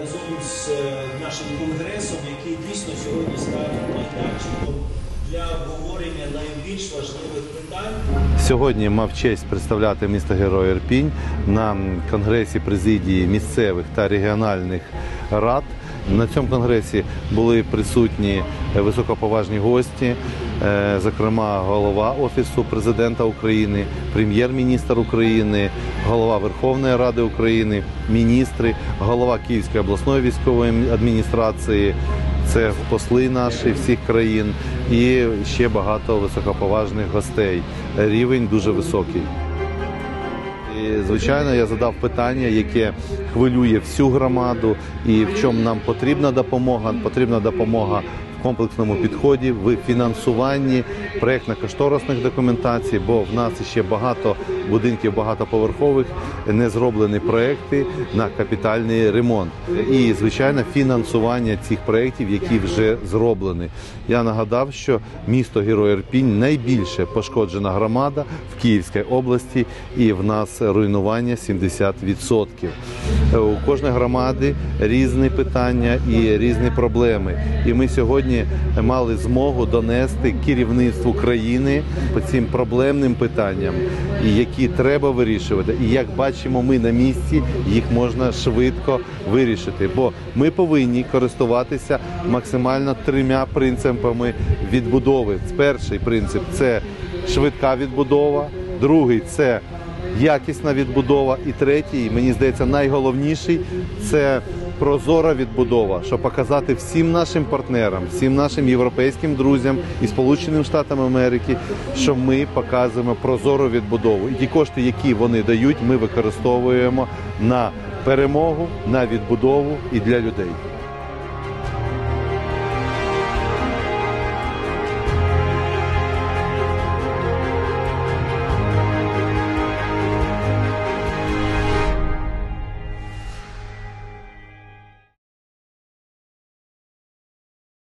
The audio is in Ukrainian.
разом з е, нашим конгресом, який дійсно сьогодні став майданчиком для обговорення найбільш важливих питань. Сьогодні мав честь представляти місто Герой Ірпінь на конгресі президії місцевих та регіональних рад. На цьому конгресі були присутні високоповажні гості, е, зокрема голова Офісу президента України, прем'єр-міністр України, голова Верховної Ради України, міністри, голова Київської обласної військової адміністрації. Це посли наші всіх країн і ще багато високоповажних гостей. Рівень дуже високий. І, звичайно, я задав питання, яке хвилює всю громаду, і в чому нам потрібна допомога. Потрібна допомога комплексному підході, в фінансуванні проєктно-кошторисних документацій, бо в нас ще багато будинків багатоповерхових, не зроблені проекти на капітальний ремонт. І, звичайно, фінансування цих проєктів, які вже зроблені. Я нагадав, що місто Герой Ірпінь найбільше пошкоджена громада в Київській області, і в нас руйнування 70%. Е, У кожної громади різні питання і різні проблеми. І ми сьогодні мали змогу донести керівництву країни по цим проблемним питанням, які треба вирішувати. І як бачимо, ми на місці їх можна швидко вирішити. Бо ми повинні користуватися максимально трьома принципами відбудови. Перший принцип це швидка відбудова, другий це якісна відбудова. І третій, мені здається, найголовніший це прозора відбудова, щоб показати всім нашим партнерам, всім нашим європейським друзям і Сполученим Штатам Америки, що ми показуємо прозору відбудову. І ті кошти, які вони дають, ми використовуємо на перемогу, на відбудову і для людей.